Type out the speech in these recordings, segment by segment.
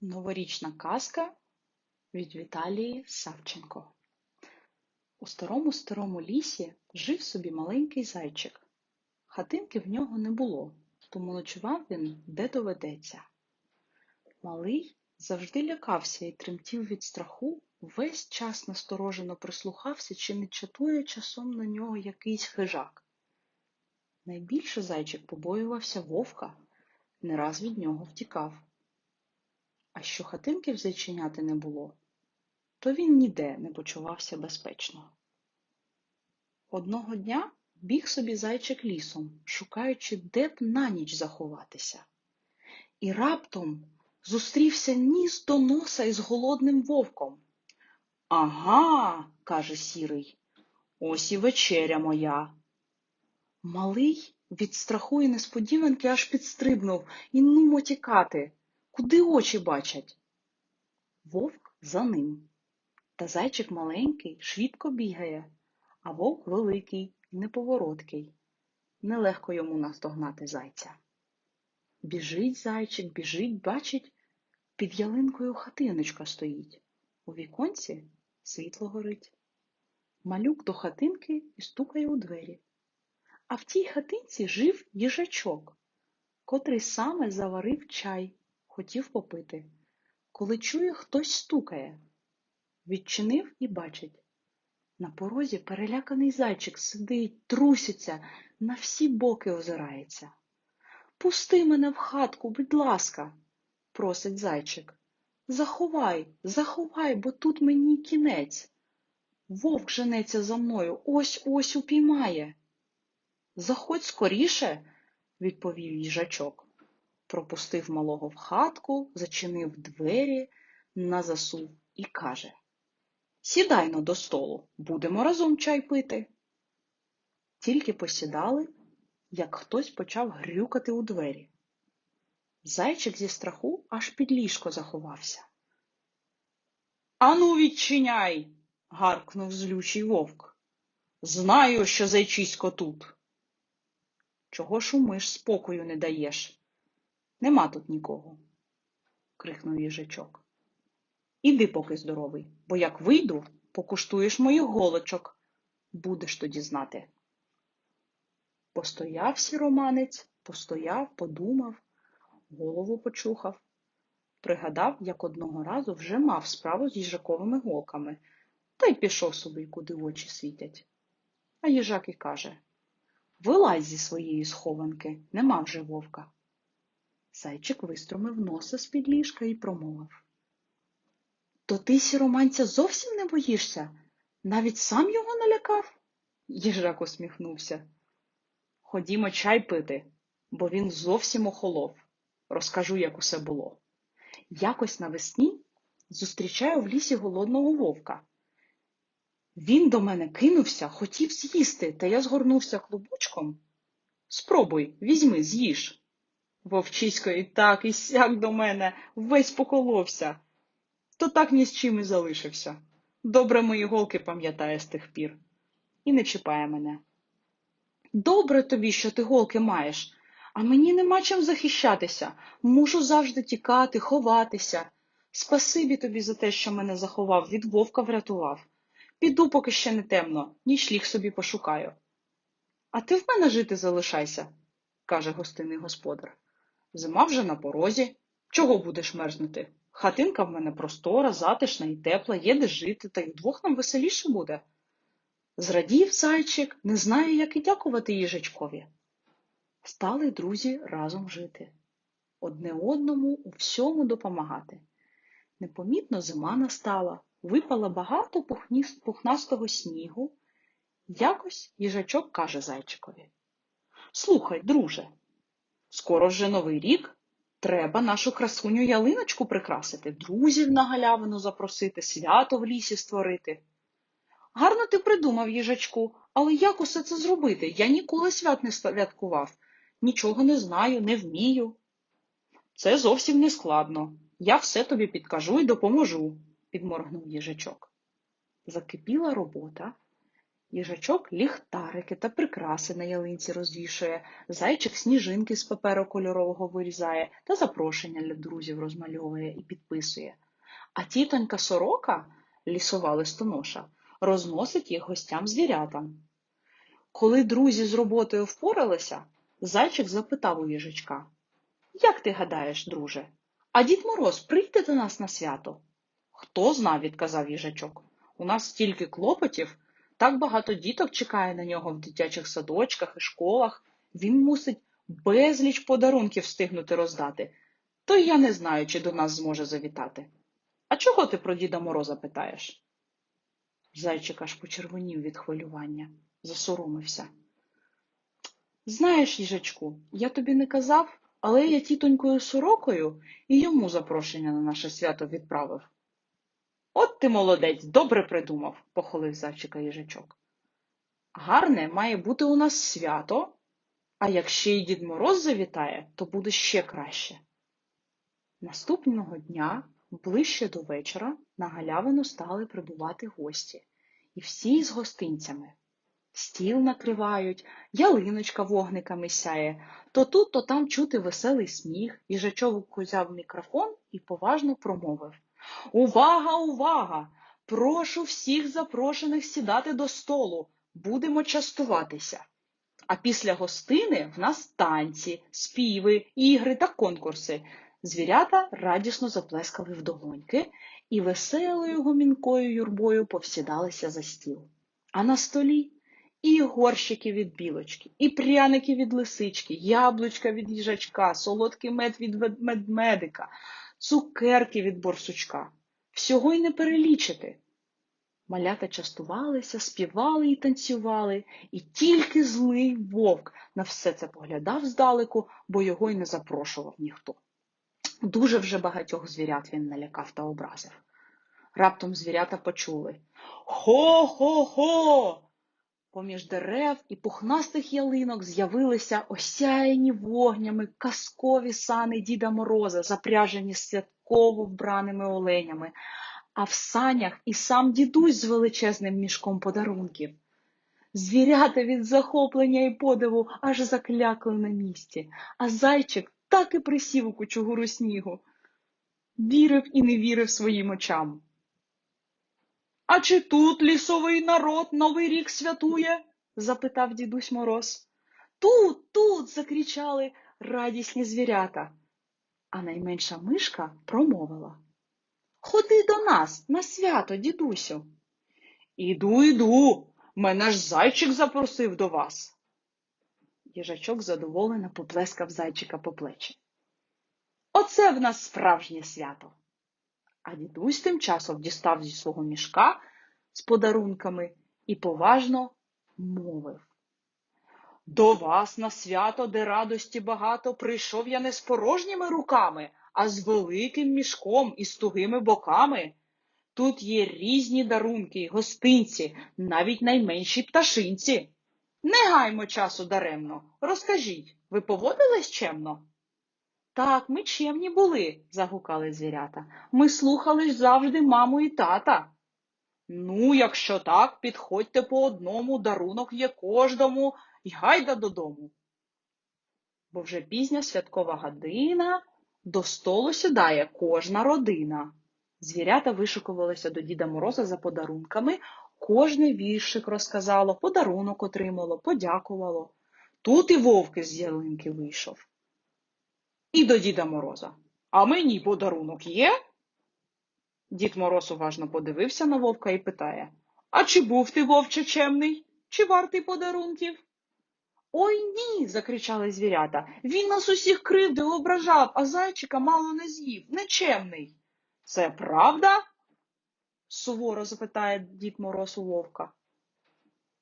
Новорічна казка від Віталії Савченко. У старому старому лісі жив собі маленький зайчик. Хатинки в нього не було, тому ночував він де доведеться. Малий завжди лякався і тремтів від страху, весь час насторожено прислухався, чи не чатує часом на нього якийсь хижак. Найбільше зайчик побоювався вовка, не раз від нього втікав. А що хатинки в зайченяти не було, то він ніде не почувався безпечно. Одного дня біг собі зайчик лісом, шукаючи, де б на ніч заховатися. І раптом зустрівся ніс до носа із голодним вовком. Ага, каже сірий, ось і вечеря моя. Малий від страху і несподіванки аж підстрибнув і нумо тікати. Куди очі бачать? Вовк за ним. Та зайчик маленький, швидко бігає, а вовк великий і неповороткий. Нелегко йому наздогнати зайця. Біжить зайчик, біжить, бачить, під ялинкою хатиночка стоїть. У віконці світло горить. Малюк до хатинки і стукає у двері. А в тій хатинці жив їжачок, котрий саме заварив чай хотів попити, коли чує, хтось стукає. Відчинив і бачить. На порозі переляканий зайчик сидить, труситься, на всі боки озирається. Пусти мене в хатку, будь ласка, просить зайчик. Заховай, заховай, бо тут мені кінець. Вовк женеться за мною, ось ось упіймає. Заходь скоріше, відповів їжачок пропустив малого в хатку, зачинив двері на засув і каже Сідай но до столу, будемо разом чай пити. Тільки посідали, як хтось почав грюкати у двері. Зайчик зі страху аж під ліжко заховався. Ану, відчиняй, гаркнув злючий вовк. Знаю, що зайчисько тут. Чого шумиш, спокою не даєш? Нема тут нікого, крикнув їжачок. Іди поки здоровий, бо як вийду, покуштуєш моїх голочок. Будеш тоді знати. Постояв сіроманець, постояв, подумав, голову почухав. Пригадав, як одного разу вже мав справу з їжаковими голками, та й пішов собі, куди очі світять. А їжак і каже Вилазь зі своєї схованки, нема вже вовка. Зайчик виструмив носа з-під ліжка і промовив. То ти, сіроманця, зовсім не боїшся? Навіть сам його налякав? Їжак усміхнувся. Ходімо чай пити, бо він зовсім охолов. Розкажу, як усе було. Якось навесні зустрічаю в лісі голодного вовка. Він до мене кинувся, хотів з'їсти, та я згорнувся клубочком. Спробуй, візьми, з'їж. Вовчисько і так, і сяк до мене, весь поколовся. То так ні з чим і залишився. Добре мої голки пам'ятає з тих пір. І не чіпає мене. Добре тобі, що ти голки маєш, а мені нема чим захищатися. Мушу завжди тікати, ховатися. Спасибі тобі за те, що мене заховав, від вовка врятував. Піду, поки ще не темно, ніч ліг собі пошукаю. А ти в мене жити залишайся, каже гостинний господар. Зима вже на порозі. Чого будеш мерзнути? Хатинка в мене простора, затишна і тепла, є де жити, та й вдвох нам веселіше буде. Зрадів зайчик, не знає, як і дякувати їжачкові. Стали друзі разом жити, одне одному у всьому допомагати. Непомітно зима настала, випало багато пухнастого снігу. Якось їжачок каже зайчикові Слухай, друже, Скоро вже новий рік. Треба нашу красуню ялиночку прикрасити, друзів на галявину запросити, свято в лісі створити. Гарно ти придумав, їжачку, але як усе це зробити? Я ніколи свят не святкував, нічого не знаю, не вмію. Це зовсім не складно. Я все тобі підкажу і допоможу, підморгнув їжачок. Закипіла робота, Їжачок ліхтарики та прикраси на ялинці розвішує, зайчик сніжинки з паперу кольорового вирізає та запрошення для друзів розмальовує і підписує. А тітонька сорока, лісова листоноша, розносить їх гостям звірятам. Коли друзі з роботою впоралися, зайчик запитав у їжачка. Як ти гадаєш, друже, а Дід Мороз прийде до нас на свято? Хто зна, відказав їжачок. У нас стільки клопотів, так багато діток чекає на нього в дитячих садочках і школах. Він мусить безліч подарунків встигнути роздати. То я не знаю, чи до нас зможе завітати. А чого ти про Діда Мороза питаєш? Зайчик аж почервонів від хвилювання, засоромився. Знаєш, їжачку, я тобі не казав, але я тітонькою сорокою і йому запрошення на наше свято відправив. От ти молодець, добре придумав, похвалив зайчика їжачок. Гарне має бути у нас свято, а як ще й Дід Мороз завітає, то буде ще краще. Наступного дня, ближче до вечора, на галявину стали прибувати гості, і всі з гостинцями. Стіл накривають, ялиночка вогниками сяє, то тут, то там чути веселий сміх, їжачок узяв мікрофон і поважно промовив Увага, увага! Прошу всіх запрошених сідати до столу. Будемо частуватися. А після гостини в нас танці, співи, ігри та конкурси. Звірята радісно заплескали в долоньки і веселою гомінкою юрбою повсідалися за стіл. А на столі і горщики від білочки, і пряники від лисички, яблучка від їжачка, солодкий мед від медмедика, цукерки від борсучка. Всього й не перелічити. Малята частувалися, співали і танцювали, і тільки злий вовк на все це поглядав здалеку, бо його й не запрошував ніхто. Дуже вже багатьох звірят він налякав та образив. Раптом звірята почули Хо-хо-хо! Поміж дерев і пухнастих ялинок з'явилися осяяні вогнями казкові сани Діда Мороза, запряжені святково вбраними оленями, а в санях і сам дідусь з величезним мішком подарунків. Звірята від захоплення і подиву аж заклякли на місці, а зайчик так і присів у кучугуру снігу. Вірив і не вірив своїм очам. А чи тут лісовий народ новий рік святує? запитав дідусь Мороз. Тут, тут. закричали радісні звірята. А найменша мишка промовила Ходи до нас на свято, дідусю. Іду, іду. Мене ж зайчик запросив до вас. Їжачок задоволено поплескав зайчика по плечі. Оце в нас справжнє свято. А дідусь тим часом дістав зі свого мішка з подарунками і поважно мовив. До вас на свято, де радості багато, прийшов я не з порожніми руками, а з великим мішком і з тугими боками. Тут є різні дарунки гостинці, навіть найменші пташинці. Не гаймо часу даремно. Розкажіть, ви поводились чемно? Так, ми чемні були, загукали звірята. Ми слухали завжди маму і тата. Ну, якщо так, підходьте по одному, дарунок є кожному й гайда додому. Бо вже пізня святкова година до столу сідає кожна родина. Звірята вишикувалися до Діда Мороза за подарунками, кожне віршик розказало, подарунок отримало, подякувало. Тут і вовки з ялинки вийшов і до Діда Мороза. А мені подарунок є? Дід Мороз уважно подивився на вовка і питає А чи був ти, вовче, чемний? Чи вартий подарунків? Ой ні. закричали звірята. Він нас усіх кривдив, ображав, а зайчика мало не з'їв. Нечемний. Це правда? суворо запитає дід Мороз у вовка.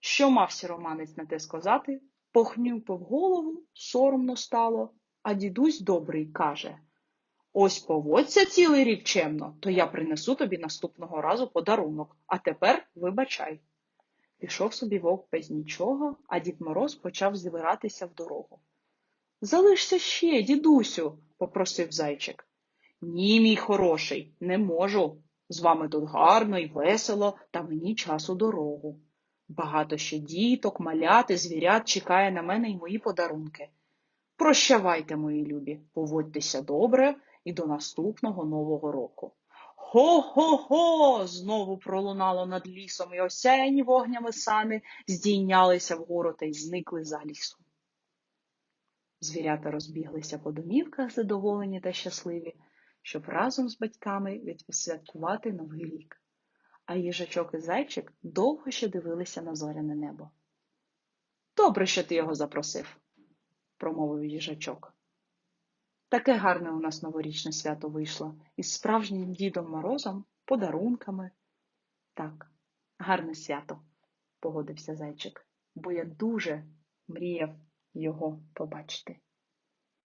Що мав сіроманець на те сказати? Похнюпив голову, соромно стало. А дідусь добрий каже Ось поводься цілий рік чемно, то я принесу тобі наступного разу подарунок, а тепер вибачай. Пішов собі вовк без нічого, а дід Мороз почав збиратися в дорогу. Залишся ще, дідусю, попросив зайчик. Ні, мій хороший, не можу. З вами тут гарно і весело, та мені часу дорогу. Багато ще діток, малят і звірят чекає на мене і мої подарунки. Прощавайте, мої любі, поводьтеся добре і до наступного нового року. Хо-хо-хо! знову пролунало над лісом, і осяяні вогнями сани здійнялися вгору та й зникли за лісом. Звірята розбіглися по домівках задоволені та щасливі, щоб разом з батьками відсвяткувати новий рік. А їжачок і зайчик довго ще дивилися на зоряне небо. Добре, що ти його запросив, промовив їжачок. Таке гарне у нас новорічне свято вийшло із справжнім Дідом Морозом, подарунками. Так, гарне свято, погодився зайчик, бо я дуже мріяв його побачити.